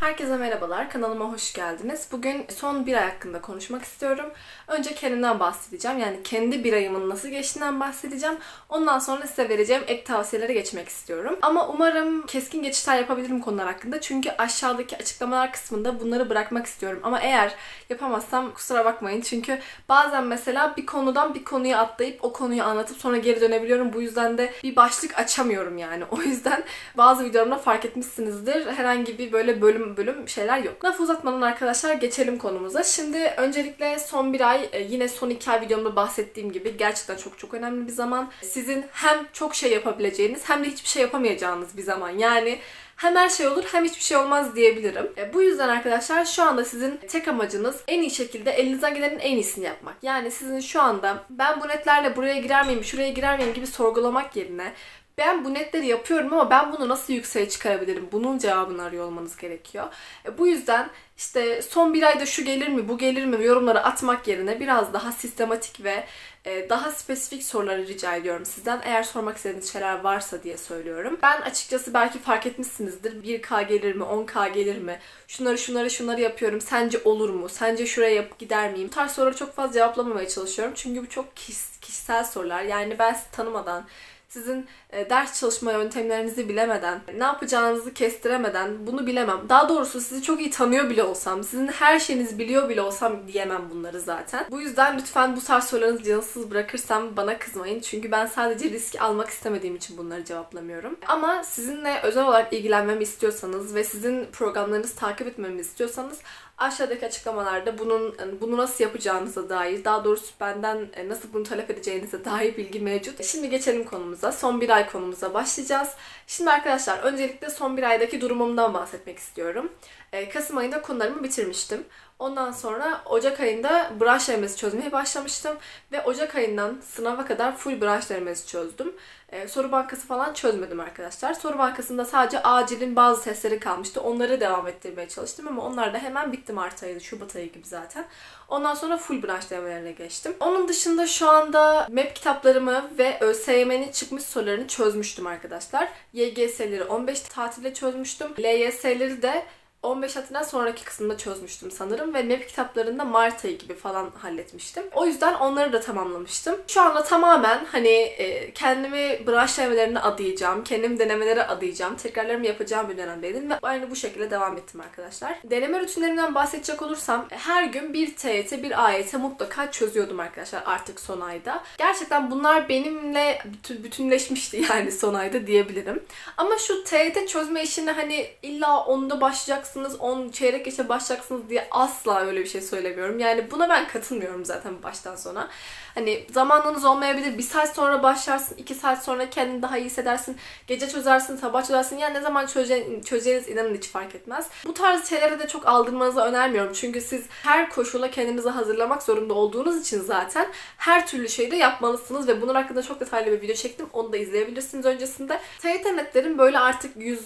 Herkese merhabalar, kanalıma hoş geldiniz. Bugün son bir ay hakkında konuşmak istiyorum. Önce kendimden bahsedeceğim. Yani kendi bir ayımın nasıl geçtiğinden bahsedeceğim. Ondan sonra size vereceğim ek tavsiyelere geçmek istiyorum. Ama umarım keskin geçişler yapabilirim konular hakkında. Çünkü aşağıdaki açıklamalar kısmında bunları bırakmak istiyorum. Ama eğer yapamazsam kusura bakmayın. Çünkü bazen mesela bir konudan bir konuya atlayıp o konuyu anlatıp sonra geri dönebiliyorum. Bu yüzden de bir başlık açamıyorum yani. O yüzden bazı videolarımda fark etmişsinizdir. Herhangi bir böyle bölüm bölüm şeyler yok. Laf uzatmadan arkadaşlar geçelim konumuza. Şimdi öncelikle son bir ay e, yine son iki ay videomda bahsettiğim gibi gerçekten çok çok önemli bir zaman. Sizin hem çok şey yapabileceğiniz hem de hiçbir şey yapamayacağınız bir zaman. Yani hem her şey olur hem hiçbir şey olmaz diyebilirim. E, bu yüzden arkadaşlar şu anda sizin tek amacınız en iyi şekilde elinizden gelenin en iyisini yapmak. Yani sizin şu anda ben bu netlerle buraya girer miyim, şuraya girer miyim gibi sorgulamak yerine ben bu netleri yapıyorum ama ben bunu nasıl yükseğe çıkarabilirim? Bunun cevabını arıyor olmanız gerekiyor. E, bu yüzden işte son bir ayda şu gelir mi, bu gelir mi yorumları atmak yerine biraz daha sistematik ve e, daha spesifik soruları rica ediyorum sizden. Eğer sormak istediğiniz şeyler varsa diye söylüyorum. Ben açıkçası belki fark etmişsinizdir. 1K gelir mi, 10K gelir mi? Şunları şunları şunları yapıyorum. Sence olur mu? Sence şuraya yapıp gider miyim? Bu tarz soruları çok fazla cevaplamamaya çalışıyorum. Çünkü bu çok kişisel sorular. Yani ben tanımadan, sizin e, ders çalışma yöntemlerinizi bilemeden, ne yapacağınızı kestiremeden bunu bilemem. Daha doğrusu sizi çok iyi tanıyor bile olsam, sizin her şeyinizi biliyor bile olsam diyemem bunları zaten. Bu yüzden lütfen bu tarz sorularınızı cevapsız bırakırsam bana kızmayın. Çünkü ben sadece risk almak istemediğim için bunları cevaplamıyorum. Ama sizinle özel olarak ilgilenmemi istiyorsanız ve sizin programlarınızı takip etmemi istiyorsanız aşağıdaki açıklamalarda bunun bunu nasıl yapacağınıza dair, daha doğrusu benden e, nasıl bunu talep edeceğinize dair bilgi mevcut. Şimdi geçelim konumuza. Son bir ay konumuza başlayacağız. Şimdi arkadaşlar öncelikle son bir aydaki durumumdan bahsetmek istiyorum. E, Kasım ayında konularımı bitirmiştim. Ondan sonra Ocak ayında branş denemesi çözmeye başlamıştım. Ve Ocak ayından sınava kadar full branş denemesi çözdüm. Ee, soru bankası falan çözmedim arkadaşlar. Soru bankasında sadece acilin bazı testleri kalmıştı. Onları devam ettirmeye çalıştım ama onlar da hemen bitti Mart ayıydı, Şubat ayı gibi zaten. Ondan sonra full branş denemelerine geçtim. Onun dışında şu anda MEP kitaplarımı ve ÖSYM'nin çıkmış sorularını çözmüştüm arkadaşlar. YGS'leri 15 tatilde çözmüştüm. LYS'leri de 15 Haziran sonraki kısımda çözmüştüm sanırım ve MEP kitaplarında Mart ayı gibi falan halletmiştim. O yüzden onları da tamamlamıştım. Şu anda tamamen hani e, kendimi branş denemelerine adayacağım, kendim denemelere adayacağım, tekrarlarımı yapacağım bir dönemdeydim ve aynı bu şekilde devam ettim arkadaşlar. Deneme rutinlerimden bahsedecek olursam her gün bir TYT, bir AYT mutlaka çözüyordum arkadaşlar artık son ayda. Gerçekten bunlar benimle bütün, bütünleşmişti yani son ayda diyebilirim. Ama şu TYT çözme işini hani illa onda başlayacaksın başlayacaksınız, 10 çeyrek geçe başlayacaksınız diye asla öyle bir şey söylemiyorum. Yani buna ben katılmıyorum zaten baştan sona. Hani zamanınız olmayabilir. Bir saat sonra başlarsın, iki saat sonra kendini daha iyi hissedersin. Gece çözersin, sabah çözersin. Yani ne zaman çözeceğiniz, çözeceğiniz inanın hiç fark etmez. Bu tarz şeylere de çok aldırmanızı önermiyorum. Çünkü siz her koşula kendinizi hazırlamak zorunda olduğunuz için zaten her türlü şeyi de yapmalısınız ve bunun hakkında çok detaylı bir video çektim. Onu da izleyebilirsiniz öncesinde. TYT netlerin böyle artık 100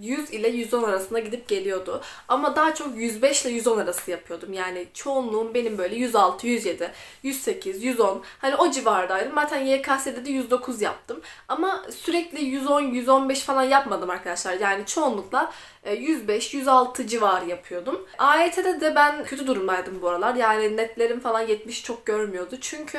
100 ile 110 arasında gidip geliyordu. Ama daha çok 105 ile 110 arası yapıyordum. Yani çoğunluğum benim böyle 106, 107, 108, 110 hani o civardaydım. Zaten YKS'de de 109 yaptım. Ama sürekli 110, 115 falan yapmadım arkadaşlar. Yani çoğunlukla 105, e, 106 civarı yapıyordum. AYT'de de ben kötü durumdaydım bu aralar. Yani netlerim falan 70 çok görmüyordu. Çünkü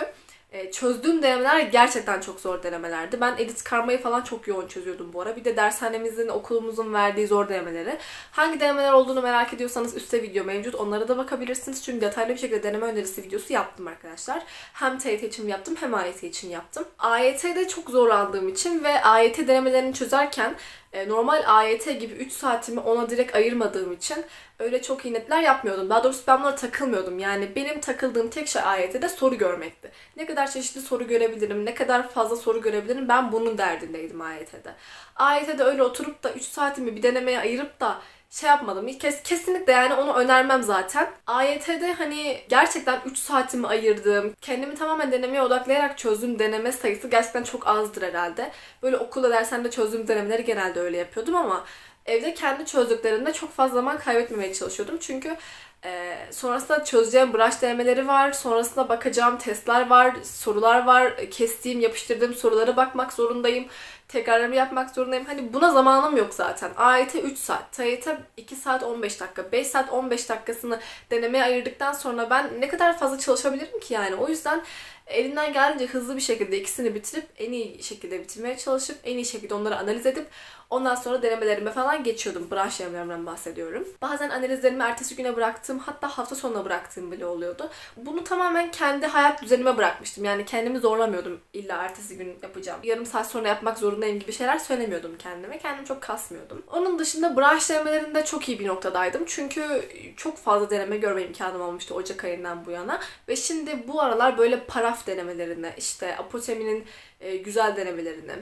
e, çözdüğüm denemeler gerçekten çok zor denemelerdi. Ben edit karmayı falan çok yoğun çözüyordum bu ara. Bir de dershanemizin, okulumuzun verdiği zor denemeleri. Hangi denemeler olduğunu merak ediyorsanız üstte video mevcut. Onlara da bakabilirsiniz. Çünkü detaylı bir şekilde deneme önerisi videosu yaptım arkadaşlar. Hem TYT için yaptım hem AYT için yaptım. AYT'de çok zorlandığım için ve AYT denemelerini çözerken normal AYT gibi 3 saatimi ona direkt ayırmadığım için öyle çok iyi netler yapmıyordum. Daha doğrusu ben bunlara takılmıyordum. Yani benim takıldığım tek şey AYT'de soru görmekti. Ne kadar çeşitli soru görebilirim, ne kadar fazla soru görebilirim ben bunun derdindeydim AYT'de. AYT'de öyle oturup da 3 saatimi bir denemeye ayırıp da şey yapmadım. Kez kesinlikle yani onu önermem zaten. AYT'de hani gerçekten 3 saatimi ayırdığım, kendimi tamamen denemeye odaklayarak çözdüğüm deneme sayısı gerçekten çok azdır herhalde. Böyle okulda dershanede çözdüğüm denemeleri genelde öyle yapıyordum ama evde kendi çözdüklerimde çok fazla zaman kaybetmemeye çalışıyordum. Çünkü Ee, sonrasında çözeceğim branş denemeleri var. Sonrasında bakacağım testler var, sorular var. Kestiğim, yapıştırdığım sorulara bakmak zorundayım. Tekrarlarımı yapmak zorundayım. Hani buna zamanım yok zaten. AYT 3 saat, TYT 2 saat 15 dakika, 5 saat 15 dakikasını denemeye ayırdıktan sonra ben ne kadar fazla çalışabilirim ki yani. O yüzden elinden geldiğince hızlı bir şekilde ikisini bitirip en iyi şekilde bitirmeye çalışıp en iyi şekilde onları analiz edip ondan sonra denemelerime falan geçiyordum. Branş denemelerimden bahsediyorum. Bazen analizlerimi ertesi güne bıraktığım hatta hafta sonuna bıraktığım bile oluyordu. Bunu tamamen kendi hayat düzenime bırakmıştım. Yani kendimi zorlamıyordum illa ertesi gün yapacağım. Yarım saat sonra yapmak zorundayım gibi şeyler söylemiyordum kendime. Kendimi çok kasmıyordum. Onun dışında branş denemelerinde çok iyi bir noktadaydım. Çünkü çok fazla deneme görme imkanım olmuştu Ocak ayından bu yana. Ve şimdi bu aralar böyle paraf denemelerine, işte Apoteminin e, güzel denemelerini,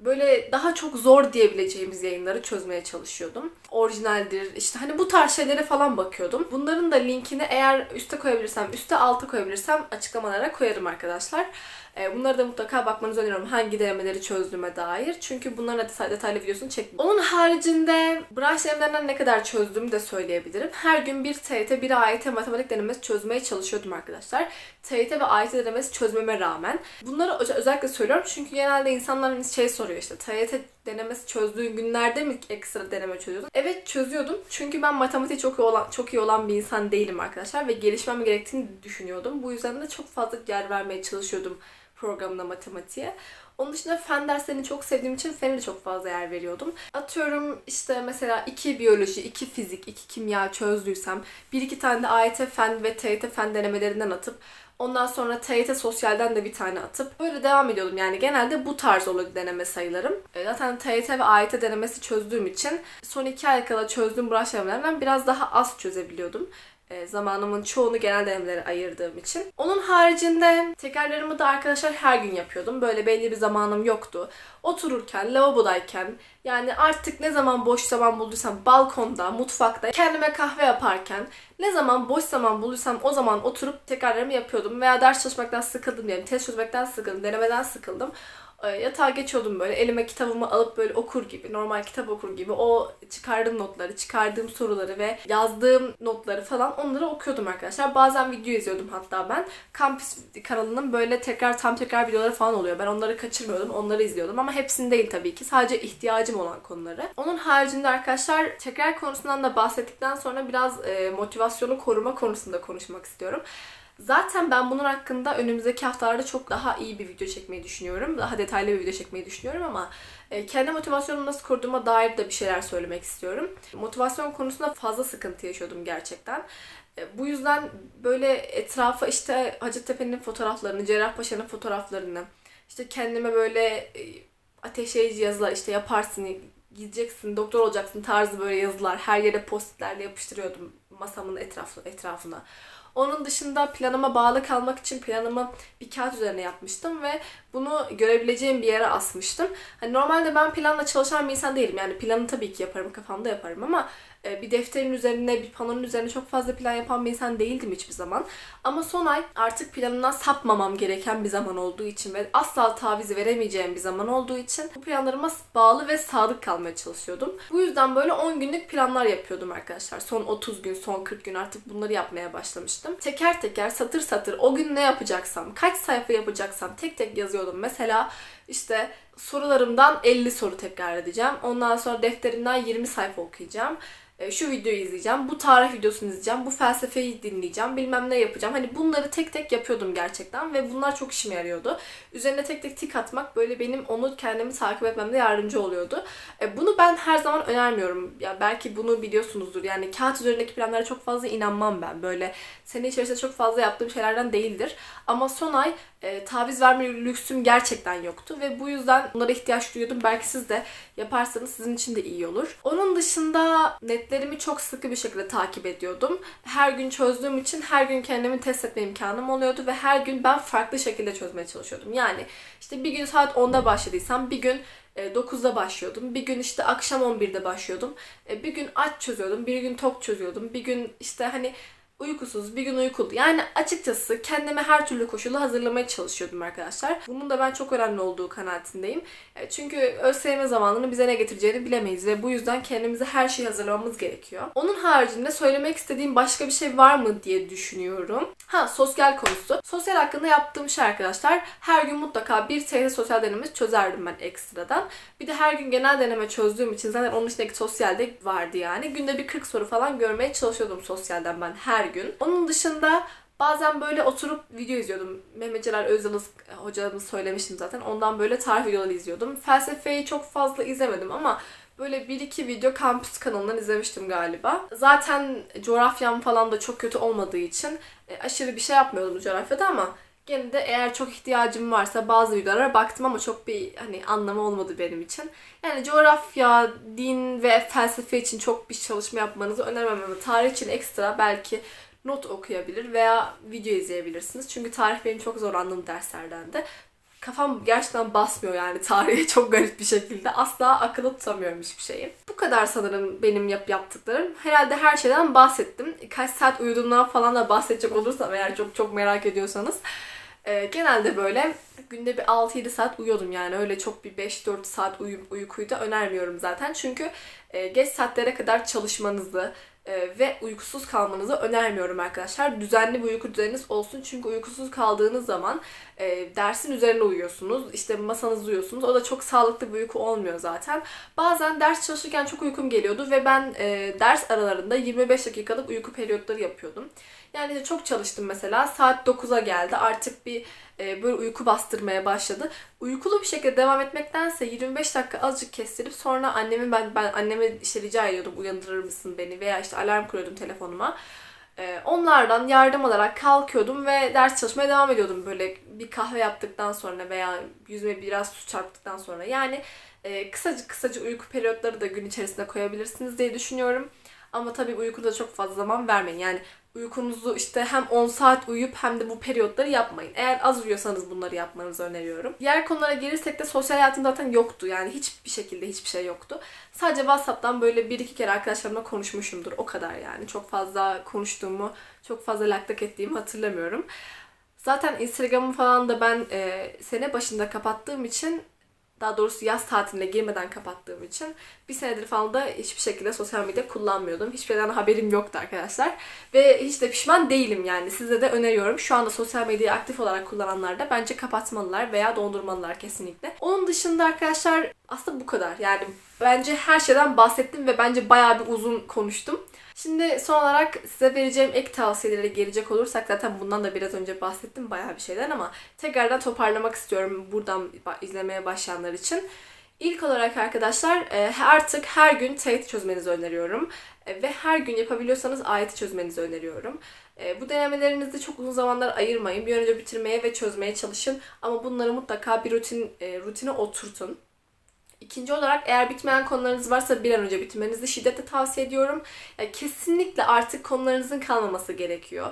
böyle daha çok zor diyebileceğimiz yayınları çözmeye çalışıyordum. Orijinaldir, işte hani bu tarz şeylere falan bakıyordum. Bunların da linkini eğer üste koyabilirsem, üste alta koyabilirsem açıklamalara koyarım arkadaşlar. E, Bunları da mutlaka bakmanızı öneriyorum hangi denemeleri çözdüğüme dair. Çünkü bunların detay, detaylı videosunu çektim. Onun haricinde branş denemelerinden ne kadar çözdüğümü de söyleyebilirim. Her gün bir TYT, bir AYT matematik denemesi çözmeye çalışıyordum arkadaşlar. TYT ve AYT denemesi çözmeme rağmen. Bunları özellikle söylüyorum çünkü genelde insanlar şey soruyor işte TYT denemesi çözdüğün günlerde mi ekstra deneme çözüyordun? Evet çözüyordum. Çünkü ben matematiği çok iyi olan çok iyi olan bir insan değilim arkadaşlar ve gelişmem gerektiğini düşünüyordum. Bu yüzden de çok fazla yer vermeye çalışıyordum programına matematiğe. Onun dışında fen derslerini çok sevdiğim için fene de çok fazla yer veriyordum. Atıyorum işte mesela iki biyoloji, iki fizik, iki kimya çözdüysem bir iki tane de AYT fen ve TYT fen denemelerinden atıp Ondan sonra TYT sosyalden de bir tane atıp böyle devam ediyordum. Yani genelde bu tarz oluyordu deneme sayılarım. E, Zaten TYT ve AYT denemesi çözdüğüm için son iki ay kala çözdüğüm branş biraz daha az çözebiliyordum. E, zamanımın çoğunu genel denemelere ayırdığım için. Onun haricinde tekrarlarımı da arkadaşlar her gün yapıyordum. Böyle belli bir zamanım yoktu. Otururken, lavabodayken, yani artık ne zaman boş zaman bulduysam balkonda, mutfakta, kendime kahve yaparken ne zaman boş zaman bulduysam o zaman oturup tekrarlarımı yapıyordum. Veya ders çalışmaktan sıkıldım diyelim, test çözmekten sıkıldım, denemeden sıkıldım. E, Yatağa geçiyordum böyle elime kitabımı alıp böyle okur gibi normal kitap okur gibi o çıkardığım notları çıkardığım soruları ve yazdığım notları falan onları okuyordum arkadaşlar. Bazen video izliyordum hatta ben. Campus kanalının böyle tekrar tam tekrar videoları falan oluyor. Ben onları kaçırmıyordum onları izliyordum ama hepsini değil tabii ki sadece ihtiyacım olan konuları. Onun haricinde arkadaşlar tekrar konusundan da bahsettikten sonra biraz e, motivasyonu koruma konusunda konuşmak istiyorum. Zaten ben bunun hakkında önümüzdeki haftalarda çok daha iyi bir video çekmeyi düşünüyorum. Daha detaylı bir video çekmeyi düşünüyorum ama e, kendi motivasyonumu nasıl kurduğuma dair de bir şeyler söylemek istiyorum. Motivasyon konusunda fazla sıkıntı yaşıyordum gerçekten. E, Bu yüzden böyle etrafa işte Hacettepe'nin fotoğraflarını, Cerrahpaşa'nın fotoğraflarını, işte kendime böyle e, ateşleyici yazılar işte yaparsın, gideceksin, doktor olacaksın tarzı böyle yazılar her yere postitlerle yapıştırıyordum masamın etrafı, etrafına. Onun dışında planıma bağlı kalmak için planımı bir kağıt üzerine yapmıştım ve bunu görebileceğim bir yere asmıştım. Hani normalde ben planla çalışan bir insan değilim. Yani planı tabii ki yaparım, kafamda yaparım ama bir defterin üzerine, bir panonun üzerine çok fazla plan yapan bir insan değildim hiçbir zaman. Ama son ay artık planımdan sapmamam gereken bir zaman olduğu için ve asla taviz veremeyeceğim bir zaman olduğu için bu planlarıma bağlı ve sadık kalmaya çalışıyordum. Bu yüzden böyle 10 günlük planlar yapıyordum arkadaşlar. Son 30 gün, son 40 gün artık bunları yapmaya başlamıştım. Teker teker, satır satır o gün ne yapacaksam, kaç sayfa yapacaksam tek tek yazıyordum. Mesela işte sorularımdan 50 soru tekrar edeceğim. Ondan sonra defterimden 20 sayfa okuyacağım. E, Şu videoyu izleyeceğim, bu tarih videosunu izleyeceğim, bu felsefeyi dinleyeceğim, bilmem ne yapacağım. Hani bunları tek tek yapıyordum gerçekten ve bunlar çok işime yarıyordu. Üzerine tek tek tik atmak böyle benim onu kendimi takip etmemde yardımcı oluyordu. E, Bunu ben her zaman önermiyorum. Ya belki bunu biliyorsunuzdur. Yani kağıt üzerindeki planlara çok fazla inanmam ben. Böyle sene içerisinde çok fazla yaptığım şeylerden değildir. Ama son ay e, taviz verme lüksüm gerçekten yoktu ve bu yüzden bunlara ihtiyaç duyuyordum. Belki siz de yaparsanız sizin için de iyi olur. Onun dışında netlerimi çok sıkı bir şekilde takip ediyordum. Her gün çözdüğüm için her gün kendimi test etme imkanım oluyordu ve her gün ben farklı şekilde çözmeye çalışıyordum. Yani işte bir gün saat 10'da başladıysam bir gün e, 9'da başlıyordum. Bir gün işte akşam 11'de başlıyordum. E, Bir gün aç çözüyordum, bir gün tok çözüyordum. Bir gün işte hani uykusuz, bir gün uykulu. Yani açıkçası kendimi her türlü koşulu hazırlamaya çalışıyordum arkadaşlar. Bunun da ben çok önemli olduğu kanaatindeyim. E, Çünkü ÖSYM zamanının bize ne getireceğini bilemeyiz ve bu yüzden kendimize her şeyi hazırlamamız gerekiyor. Onun haricinde söylemek istediğim başka bir şey var mı diye düşünüyorum. Ha sosyal konusu. Sosyal hakkında yaptığım şey arkadaşlar her gün mutlaka bir TYT sosyal deneme çözerdim ben ekstradan. Bir de her gün genel deneme çözdüğüm için zaten onun içindeki sosyalde vardı yani. Günde bir 40 soru falan görmeye çalışıyordum sosyalden ben her gün. Onun dışında bazen böyle oturup video izliyordum. Mehmet Celal Özdalız hocamız söylemiştim zaten. Ondan böyle tarih videoları izliyordum. Felsefeyi çok fazla izlemedim ama böyle bir iki video kampüs kanalından izlemiştim galiba. Zaten coğrafyam falan da çok kötü olmadığı için e, aşırı bir şey yapmıyordum coğrafyada ama Gene de eğer çok ihtiyacım varsa bazı videolara baktım ama çok bir hani anlamı olmadı benim için. Yani coğrafya, din ve felsefe için çok bir çalışma yapmanızı önermem ama tarih için ekstra belki not okuyabilir veya video izleyebilirsiniz. Çünkü tarih benim çok zorlandığım derslerden de. Kafam gerçekten basmıyor yani tarihe çok garip bir şekilde. Asla akıllı tutamıyorum hiçbir şeyi. Bu kadar sanırım benim yap yaptıklarım. Herhalde her şeyden bahsettim. Kaç saat uyuduğumdan falan da bahsedecek olursam eğer çok çok merak ediyorsanız. Ee, genelde böyle günde bir 6-7 saat uyuyordum yani öyle çok bir 5-4 saat uyu uykuyu da önermiyorum zaten. Çünkü e, geç saatlere kadar çalışmanızı e, ve uykusuz kalmanızı önermiyorum arkadaşlar. Düzenli bir uyku düzeniniz olsun çünkü uykusuz kaldığınız zaman e, dersin üzerine uyuyorsunuz. işte masanızda uyuyorsunuz. O da çok sağlıklı bir uyku olmuyor zaten. Bazen ders çalışırken çok uykum geliyordu ve ben e, ders aralarında 25 dakikalık uyku periyotları yapıyordum. Yani çok çalıştım mesela. Saat 9'a geldi. Artık bir e, böyle uyku bastırmaya başladı. Uykulu bir şekilde devam etmektense 25 dakika azıcık kestirip sonra annemi ben ben anneme işte rica ediyordum uyandırır mısın beni veya işte alarm kuruyordum telefonuma. E, onlardan yardım alarak kalkıyordum ve ders çalışmaya devam ediyordum böyle bir kahve yaptıktan sonra veya yüzüme biraz su çarptıktan sonra. Yani e, kısacık kısacık uyku periyotları da gün içerisinde koyabilirsiniz diye düşünüyorum. Ama tabii uykuda çok fazla zaman vermeyin. Yani uykunuzu işte hem 10 saat uyuyup hem de bu periyotları yapmayın. Eğer az uyuyorsanız bunları yapmanızı öneriyorum. Diğer konulara gelirsek de sosyal hayatım zaten yoktu. Yani hiçbir şekilde hiçbir şey yoktu. Sadece WhatsApp'tan böyle bir iki kere arkadaşlarımla konuşmuşumdur. O kadar yani. Çok fazla konuştuğumu, çok fazla laktak ettiğimi hatırlamıyorum. Zaten Instagram'ı falan da ben e, sene başında kapattığım için daha doğrusu yaz tatiline girmeden kapattığım için bir senedir falan da hiçbir şekilde sosyal medya kullanmıyordum. Hiçbir şeyden haberim yoktu arkadaşlar. Ve hiç de pişman değilim yani. Size de öneriyorum. Şu anda sosyal medyayı aktif olarak kullananlar da bence kapatmalılar veya dondurmalılar kesinlikle. Onun dışında arkadaşlar aslında bu kadar. Yani bence her şeyden bahsettim ve bence bayağı bir uzun konuştum. Şimdi son olarak size vereceğim ek tavsiyelere gelecek olursak zaten bundan da biraz önce bahsettim bayağı bir şeyden ama tekrardan toparlamak istiyorum buradan izlemeye başlayanlar için. İlk olarak arkadaşlar e, artık her gün TYT çözmenizi öneriyorum. E, ve her gün yapabiliyorsanız AYT çözmenizi öneriyorum. E, bu denemelerinizi çok uzun zamanlar ayırmayın. Bir an önce bitirmeye ve çözmeye çalışın. Ama bunları mutlaka bir rutin rutine oturtun. İkinci olarak eğer bitmeyen konularınız varsa bir an önce bitirmenizi şiddetle tavsiye ediyorum. Kesinlikle artık konularınızın kalmaması gerekiyor.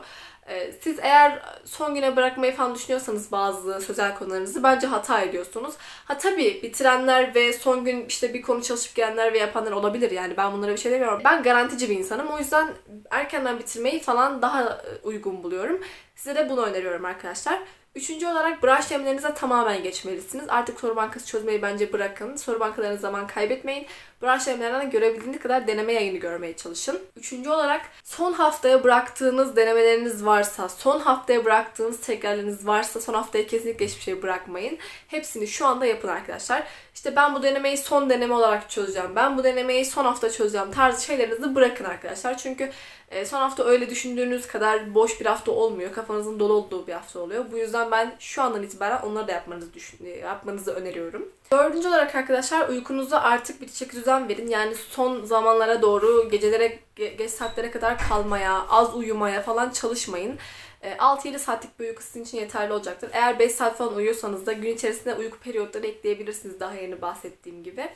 Ee, siz eğer son güne bırakmayı falan düşünüyorsanız bazı sözel konularınızı bence hata ediyorsunuz. Ha tabii bitirenler ve son gün işte bir konu çalışıp gelenler ve yapanlar olabilir yani ben bunlara bir şey demiyorum. Ben garantici bir insanım o yüzden erkenden bitirmeyi falan daha uygun buluyorum. Size de bunu öneriyorum arkadaşlar. Üçüncü olarak branş denemelerinize tamamen geçmelisiniz. Artık soru bankası çözmeyi bence bırakın. Soru bankalarınız zaman kaybetmeyin. Branş denemelerinden görebildiğiniz kadar deneme yayını görmeye çalışın. Üçüncü olarak son haftaya bıraktığınız denemeleriniz varsa, son haftaya bıraktığınız tekrarlarınız varsa son haftaya kesinlikle hiçbir şey bırakmayın. Hepsini şu anda yapın arkadaşlar. İşte ben bu denemeyi son deneme olarak çözeceğim. Ben bu denemeyi son hafta çözeceğim tarzı şeylerinizi bırakın arkadaşlar. Çünkü e, son hafta öyle düşündüğünüz kadar boş bir hafta olmuyor. Kafanızın dolu olduğu bir hafta oluyor. Bu yüzden ben şu andan itibaren onları da yapmanızı düşün e, yapmanızı öneriyorum. Dördüncü olarak arkadaşlar uykunuza artık bir çeki düzen verin. Yani son zamanlara doğru gecelere geç saatlere kadar kalmaya, az uyumaya falan çalışmayın. 6-7 e, saatlik bir uyku sizin için yeterli olacaktır. Eğer 5 saat falan uyuyorsanız da gün içerisinde uyku periyotları ekleyebilirsiniz daha yeni bahsettiğim gibi.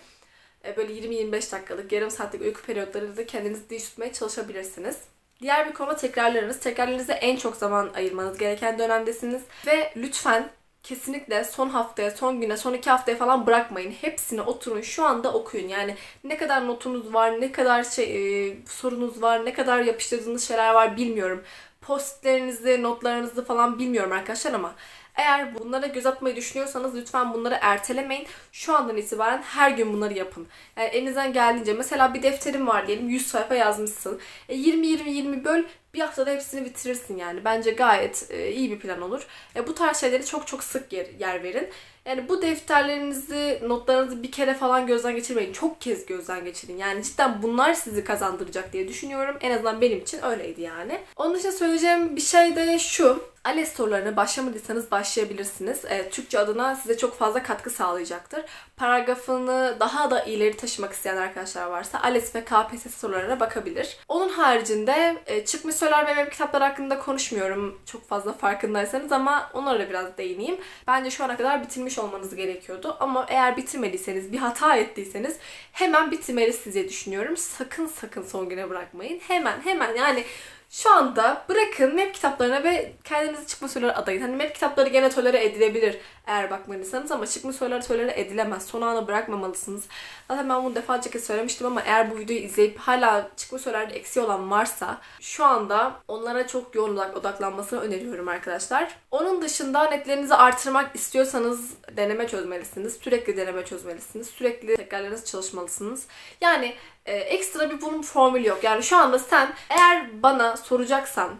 E, böyle 20-25 dakikalık, yarım saatlik uyku periyotları da kendinizi dinç tutmaya çalışabilirsiniz. Diğer bir konu tekrarlarınız. Tekrarlarınıza en çok zaman ayırmanız gereken dönemdesiniz. Ve lütfen kesinlikle son haftaya, son güne, son iki haftaya falan bırakmayın. Hepsini oturun şu anda okuyun. Yani ne kadar notunuz var, ne kadar şey e, sorunuz var, ne kadar yapıştırdığınız şeyler var bilmiyorum. Postlerinizi, notlarınızı falan bilmiyorum arkadaşlar ama eğer bunlara göz atmayı düşünüyorsanız lütfen bunları ertelemeyin. Şu andan itibaren her gün bunları yapın. Yani elinizden geldiğince mesela bir defterim var diyelim 100 sayfa yazmışsın. E 20 20 20 böl bir haftada hepsini bitirirsin yani. Bence gayet e, iyi bir plan olur. E, bu tarz şeyleri çok çok sık yer, yer verin. Yani bu defterlerinizi, notlarınızı bir kere falan gözden geçirmeyin. Çok kez gözden geçirin. Yani cidden bunlar sizi kazandıracak diye düşünüyorum. En azından benim için öyleydi yani. Onun dışında söyleyeceğim bir şey de şu. ALES sorularına başlamadıysanız başlayabilirsiniz. E, Türkçe adına size çok fazla katkı sağlayacaktır. Paragrafını daha da ileri taşımak isteyen arkadaşlar varsa ALES ve KPSS sorularına bakabilir. Onun haricinde e, çıkmış sorular ve web kitaplar hakkında konuşmuyorum çok fazla farkındaysanız ama onlara biraz değineyim. Bence şu ana kadar bitirmiş olmanız gerekiyordu. Ama eğer bitirmediyseniz, bir hata ettiyseniz hemen bitirmelisiniz diye düşünüyorum. Sakın sakın son güne bırakmayın. Hemen hemen yani şu anda bırakın web kitaplarına ve kendinizi çıkma soruları adayın. Hani web kitapları gene tolere edilebilir eğer bakmadıysanız ama çıkma soruları tolere edilemez. Son ana bırakmamalısınız. Zaten ben bunu defalarca söylemiştim ama eğer bu videoyu izleyip hala çıkma sorularda eksi olan varsa şu anda onlara çok yoğun olarak odaklanmasını öneriyorum arkadaşlar. Onun dışında netlerinizi artırmak istiyorsanız deneme çözmelisiniz. Sürekli deneme çözmelisiniz. Sürekli tekrarlarınız çalışmalısınız. Yani e, ekstra bir bunun formülü yok. Yani şu anda sen eğer bana soracaksan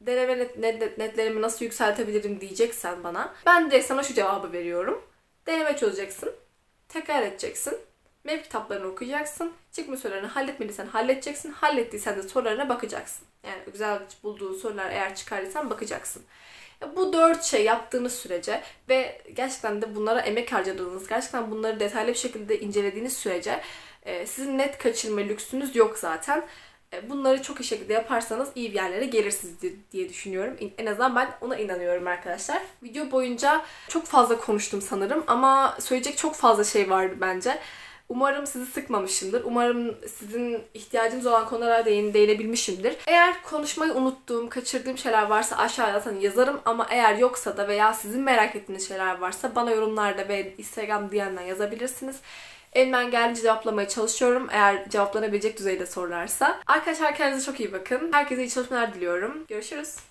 deneme net, net- netlerimi nasıl yükseltebilirim diyeceksen bana ben de sana şu cevabı veriyorum. Deneme çözeceksin. Tekrar edeceksin. Web kitaplarını okuyacaksın. Çıkma sorularını halletmediysen halledeceksin. Hallettiysen de sorularına bakacaksın. Yani güzel bulduğun sorular eğer çıkardıysan bakacaksın. Bu dört şey yaptığınız sürece ve gerçekten de bunlara emek harcadığınız, gerçekten bunları detaylı bir şekilde incelediğiniz sürece e, sizin net kaçırma lüksünüz yok zaten. E, Bunları çok iyi şekilde yaparsanız iyi bir yerlere gelirsiniz di- diye düşünüyorum. En azından ben ona inanıyorum arkadaşlar. Video boyunca çok fazla konuştum sanırım ama söyleyecek çok fazla şey vardı bence. Umarım sizi sıkmamışımdır. Umarım sizin ihtiyacınız olan konulara değin, değinebilmişimdir. Eğer konuşmayı unuttuğum, kaçırdığım şeyler varsa aşağıda zaten yazarım ama eğer yoksa da veya sizin merak ettiğiniz şeyler varsa bana yorumlarda ve Instagram DM'den yazabilirsiniz. Elimden geldiğince cevaplamaya çalışıyorum eğer cevaplanabilecek düzeyde sorularsa. Arkadaşlar kendinize çok iyi bakın. Herkese iyi çalışmalar diliyorum. Görüşürüz.